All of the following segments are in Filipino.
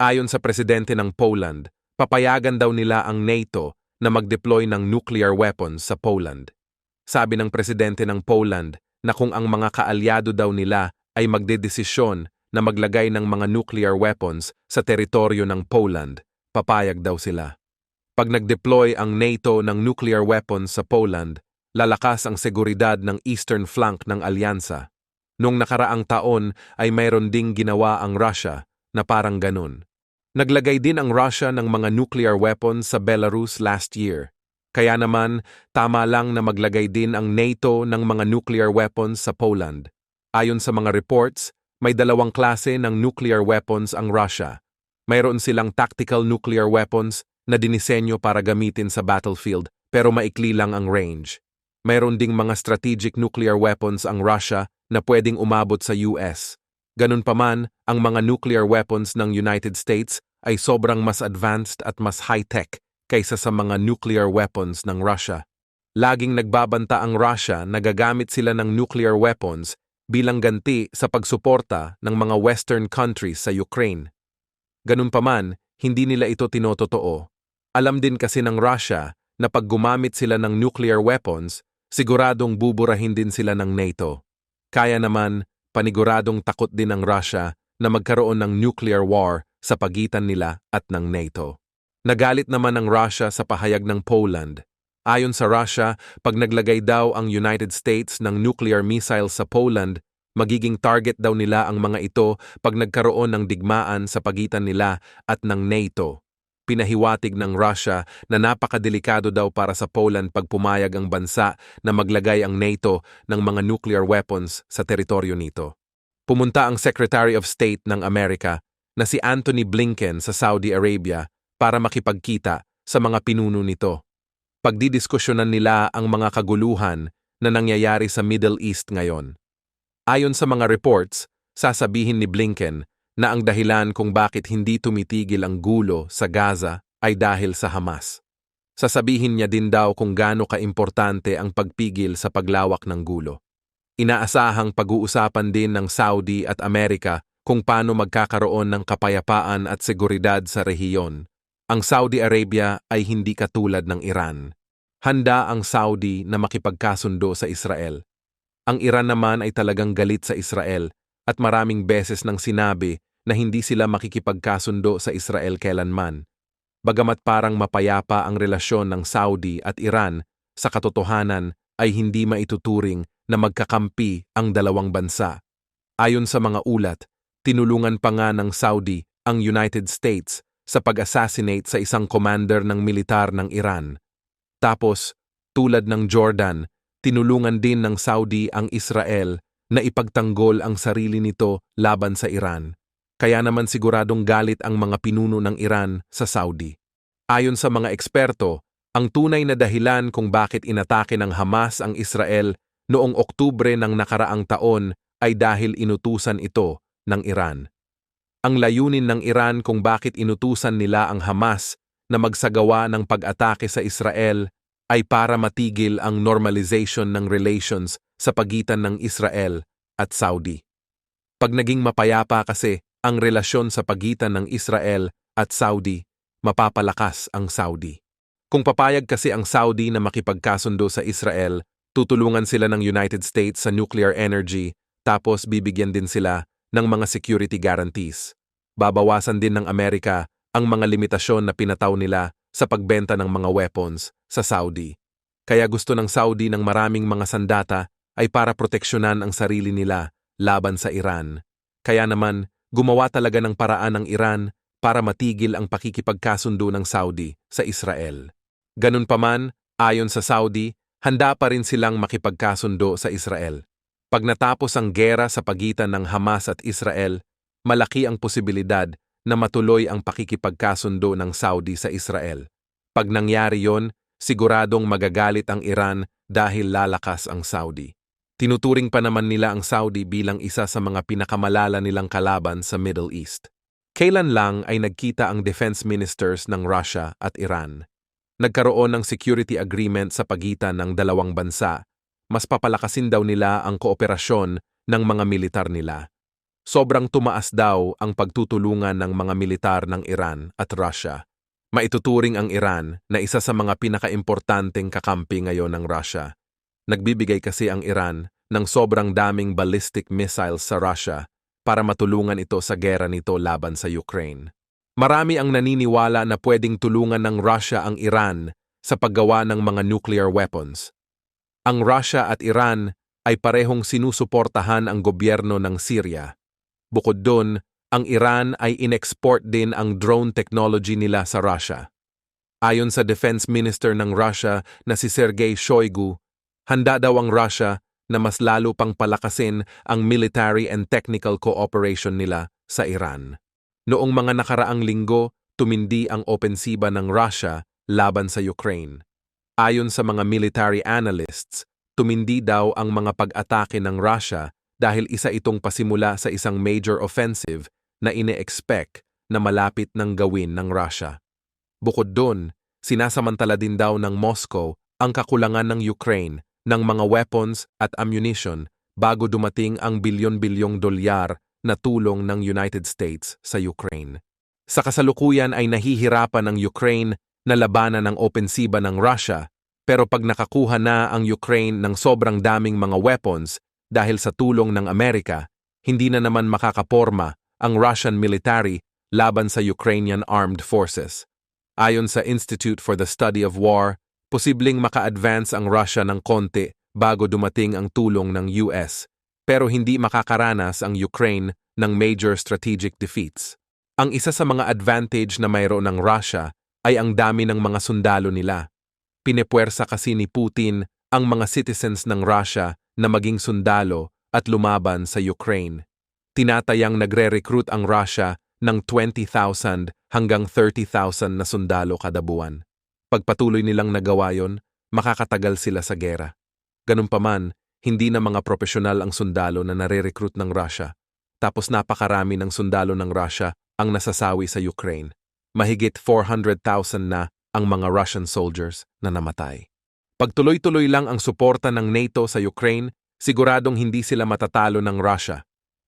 Ayon sa presidente ng Poland, papayagan daw nila ang NATO na mag-deploy ng nuclear weapons sa Poland. Sabi ng presidente ng Poland na kung ang mga kaalyado daw nila ay magdedesisyon na maglagay ng mga nuclear weapons sa teritoryo ng Poland, papayag daw sila. Pag nag-deploy ang NATO ng nuclear weapons sa Poland, lalakas ang seguridad ng eastern flank ng alyansa. Noong nakaraang taon ay mayroon ding ginawa ang Russia na parang ganun. Naglagay din ang Russia ng mga nuclear weapons sa Belarus last year. Kaya naman, tama lang na maglagay din ang NATO ng mga nuclear weapons sa Poland. Ayon sa mga reports, may dalawang klase ng nuclear weapons ang Russia. Mayroon silang tactical nuclear weapons na dinisenyo para gamitin sa battlefield pero maikli lang ang range. Mayroon ding mga strategic nuclear weapons ang Russia na pwedeng umabot sa US. Ganun pa man, ang mga nuclear weapons ng United States ay sobrang mas advanced at mas high-tech kaysa sa mga nuclear weapons ng Russia. Laging nagbabanta ang Russia na gagamit sila ng nuclear weapons bilang ganti sa pagsuporta ng mga Western countries sa Ukraine. Ganun pa man, hindi nila ito tinototoo. Alam din kasi ng Russia na pag gumamit sila ng nuclear weapons, siguradong buburahin din sila ng NATO. Kaya naman, paniguradong takot din ng Russia na magkaroon ng nuclear war sa pagitan nila at ng NATO. Nagalit naman ang Russia sa pahayag ng Poland. Ayon sa Russia, pag naglagay daw ang United States ng nuclear missile sa Poland, magiging target daw nila ang mga ito pag nagkaroon ng digmaan sa pagitan nila at ng NATO. Pinahiwatig ng Russia na napakadelikado daw para sa Poland pag pumayag ang bansa na maglagay ang NATO ng mga nuclear weapons sa teritoryo nito. Pumunta ang Secretary of State ng Amerika na si Anthony Blinken sa Saudi Arabia para makipagkita sa mga pinuno nito. Pagdidiskusyonan nila ang mga kaguluhan na nangyayari sa Middle East ngayon. Ayon sa mga reports, sasabihin ni Blinken na ang dahilan kung bakit hindi tumitigil ang gulo sa Gaza ay dahil sa Hamas. Sasabihin niya din daw kung gaano kaimportante ang pagpigil sa paglawak ng gulo. Inaasahang pag-uusapan din ng Saudi at Amerika kung paano magkakaroon ng kapayapaan at seguridad sa rehiyon. Ang Saudi Arabia ay hindi katulad ng Iran. Handa ang Saudi na makipagkasundo sa Israel. Ang Iran naman ay talagang galit sa Israel at maraming beses nang sinabi na hindi sila makikipagkasundo sa Israel kailanman. Bagamat parang mapayapa ang relasyon ng Saudi at Iran, sa katotohanan ay hindi maituturing na magkakampi ang dalawang bansa. Ayon sa mga ulat, tinulungan pa nga ng Saudi ang United States sa pag-assassinate sa isang commander ng militar ng Iran. Tapos, tulad ng Jordan, tinulungan din ng Saudi ang Israel na ipagtanggol ang sarili nito laban sa Iran. Kaya naman siguradong galit ang mga pinuno ng Iran sa Saudi. Ayon sa mga eksperto, ang tunay na dahilan kung bakit inatake ng Hamas ang Israel noong Oktubre ng nakaraang taon ay dahil inutusan ito ng Iran. Ang layunin ng Iran kung bakit inutusan nila ang Hamas na magsagawa ng pag-atake sa Israel ay para matigil ang normalization ng relations sa pagitan ng Israel at Saudi. Pag naging mapayapa kasi ang relasyon sa pagitan ng Israel at Saudi, mapapalakas ang Saudi. Kung papayag kasi ang Saudi na makipagkasundo sa Israel, tutulungan sila ng United States sa nuclear energy tapos bibigyan din sila ng mga security guarantees. Babawasan din ng Amerika ang mga limitasyon na pinataw nila sa pagbenta ng mga weapons sa Saudi. Kaya gusto ng Saudi ng maraming mga sandata ay para proteksyonan ang sarili nila laban sa Iran. Kaya naman, gumawa talaga ng paraan ng Iran para matigil ang pakikipagkasundo ng Saudi sa Israel. Ganun pa man, ayon sa Saudi, handa pa rin silang makipagkasundo sa Israel. Pag natapos ang gera sa pagitan ng Hamas at Israel, malaki ang posibilidad na matuloy ang pakikipagkasundo ng Saudi sa Israel. Pag nangyari yon, siguradong magagalit ang Iran dahil lalakas ang Saudi. Tinuturing pa naman nila ang Saudi bilang isa sa mga pinakamalala nilang kalaban sa Middle East. Kailan lang ay nagkita ang defense ministers ng Russia at Iran. Nagkaroon ng security agreement sa pagitan ng dalawang bansa. Mas papalakasin daw nila ang kooperasyon ng mga militar nila. Sobrang tumaas daw ang pagtutulungan ng mga militar ng Iran at Russia. Maituturing ang Iran na isa sa mga pinakaimportanteng kakampi ngayon ng Russia. Nagbibigay kasi ang Iran ng sobrang daming ballistic missiles sa Russia para matulungan ito sa gera nito laban sa Ukraine. Marami ang naniniwala na pwedeng tulungan ng Russia ang Iran sa paggawa ng mga nuclear weapons. Ang Russia at Iran ay parehong sinusuportahan ang gobyerno ng Syria. Bukod doon, ang Iran ay inexport din ang drone technology nila sa Russia. Ayon sa Defense Minister ng Russia na si Sergei Shoigu, handa daw ang Russia na mas lalo pang palakasin ang military and technical cooperation nila sa Iran. Noong mga nakaraang linggo, tumindi ang opensiba ng Russia laban sa Ukraine. Ayon sa mga military analysts, tumindi daw ang mga pag-atake ng Russia dahil isa itong pasimula sa isang major offensive na ine-expect na malapit ng gawin ng Russia. Bukod doon, sinasamantala din daw ng Moscow ang kakulangan ng Ukraine ng mga weapons at ammunition bago dumating ang bilyon-bilyong dolyar na tulong ng United States sa Ukraine. Sa kasalukuyan ay nahihirapan ang Ukraine na labanan ang opensiba ng Russia pero pag nakakuha na ang Ukraine ng sobrang daming mga weapons dahil sa tulong ng Amerika, hindi na naman makakaporma ang Russian military laban sa Ukrainian armed forces. Ayon sa Institute for the Study of War, posibleng maka-advance ang Russia ng konti bago dumating ang tulong ng US, pero hindi makakaranas ang Ukraine ng major strategic defeats. Ang isa sa mga advantage na mayroon ng Russia ay ang dami ng mga sundalo nila. Pinepuwersa kasi ni Putin ang mga citizens ng Russia na maging sundalo at lumaban sa Ukraine tinatayang nagre-recruit ang Russia ng 20,000 hanggang 30,000 na sundalo kada buwan. Pagpatuloy nilang nagawa yon, makakatagal sila sa gera. Ganun pa man, hindi na mga profesional ang sundalo na nare-recruit ng Russia. Tapos napakarami ng sundalo ng Russia ang nasasawi sa Ukraine. Mahigit 400,000 na ang mga Russian soldiers na namatay. Pagtuloy-tuloy lang ang suporta ng NATO sa Ukraine, siguradong hindi sila matatalo ng Russia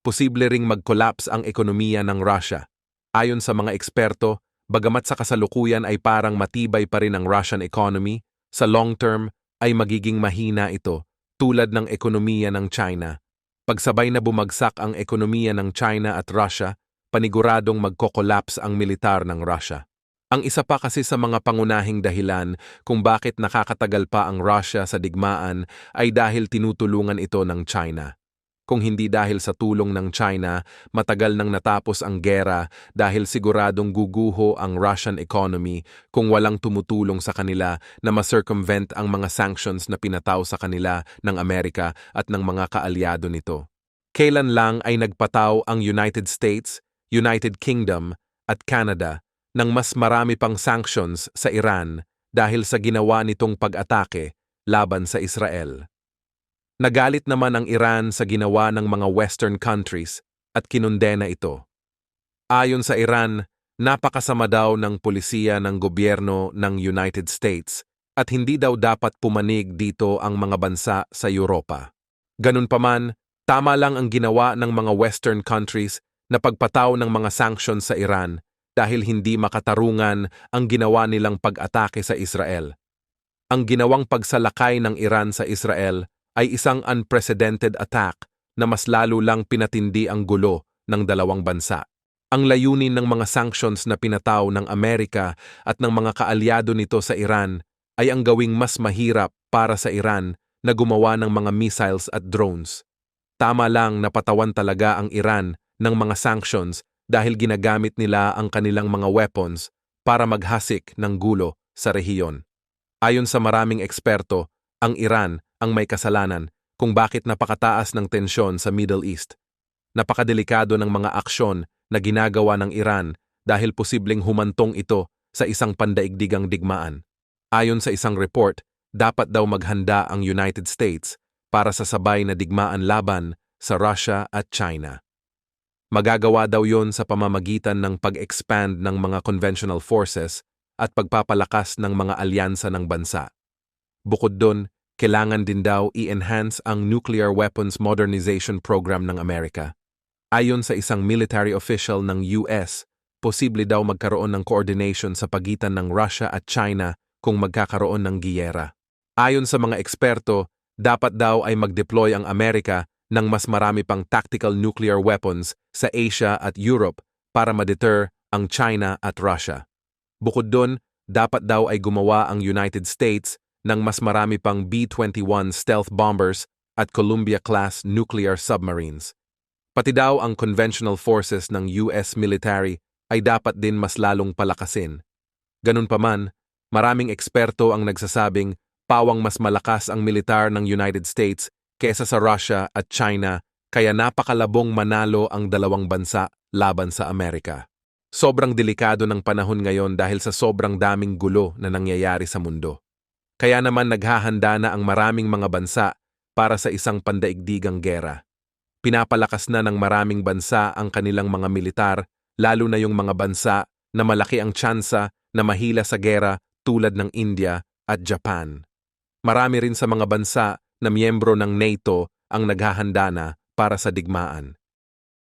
posible ring mag-collapse ang ekonomiya ng Russia. Ayon sa mga eksperto, bagamat sa kasalukuyan ay parang matibay pa rin ang Russian economy, sa long term ay magiging mahina ito, tulad ng ekonomiya ng China. Pagsabay na bumagsak ang ekonomiya ng China at Russia, paniguradong magko-collapse ang militar ng Russia. Ang isa pa kasi sa mga pangunahing dahilan kung bakit nakakatagal pa ang Russia sa digmaan ay dahil tinutulungan ito ng China. Kung hindi dahil sa tulong ng China, matagal nang natapos ang gera dahil siguradong guguho ang Russian economy kung walang tumutulong sa kanila na ma-circumvent ang mga sanctions na pinataw sa kanila ng Amerika at ng mga kaalyado nito. Kailan lang ay nagpataw ang United States, United Kingdom at Canada ng mas marami pang sanctions sa Iran dahil sa ginawa nitong pag-atake laban sa Israel. Nagalit naman ang Iran sa ginawa ng mga Western countries at kinundena ito. Ayon sa Iran, napakasama daw ng polisiya ng gobyerno ng United States at hindi daw dapat pumanig dito ang mga bansa sa Europa. Ganun pa man, tama lang ang ginawa ng mga Western countries na pagpataw ng mga sanctions sa Iran dahil hindi makatarungan ang ginawa nilang pag-atake sa Israel. Ang ginawang pagsalakay ng Iran sa Israel ay isang unprecedented attack na mas lalo lang pinatindi ang gulo ng dalawang bansa. Ang layunin ng mga sanctions na pinataw ng Amerika at ng mga kaalyado nito sa Iran ay ang gawing mas mahirap para sa Iran na gumawa ng mga missiles at drones. Tama lang na patawan talaga ang Iran ng mga sanctions dahil ginagamit nila ang kanilang mga weapons para maghasik ng gulo sa rehiyon. Ayon sa maraming eksperto, ang Iran ang may kasalanan kung bakit napakataas ng tensyon sa Middle East. Napakadelikado ng mga aksyon na ginagawa ng Iran dahil posibleng humantong ito sa isang pandaigdigang digmaan. Ayon sa isang report, dapat daw maghanda ang United States para sa sabay na digmaan laban sa Russia at China. Magagawa daw yon sa pamamagitan ng pag-expand ng mga conventional forces at pagpapalakas ng mga alyansa ng bansa. Bukod doon, kailangan din daw i-enhance ang nuclear weapons modernization program ng Amerika. Ayon sa isang military official ng US, posible daw magkaroon ng coordination sa pagitan ng Russia at China kung magkakaroon ng giyera. Ayon sa mga eksperto, dapat daw ay mag-deploy ang Amerika ng mas marami pang tactical nuclear weapons sa Asia at Europe para ma-deter ang China at Russia. Bukod doon, dapat daw ay gumawa ang United States ng mas marami pang B-21 stealth bombers at Columbia-class nuclear submarines. Pati daw ang conventional forces ng US military ay dapat din mas lalong palakasin. Ganun pa man, maraming eksperto ang nagsasabing pawang mas malakas ang militar ng United States kesa sa Russia at China kaya napakalabong manalo ang dalawang bansa laban sa Amerika. Sobrang delikado ng panahon ngayon dahil sa sobrang daming gulo na nangyayari sa mundo. Kaya naman naghahanda na ang maraming mga bansa para sa isang pandaigdigang gera. Pinapalakas na ng maraming bansa ang kanilang mga militar, lalo na yung mga bansa na malaki ang tsansa na mahila sa gera tulad ng India at Japan. Marami rin sa mga bansa na miyembro ng NATO ang naghahanda na para sa digmaan.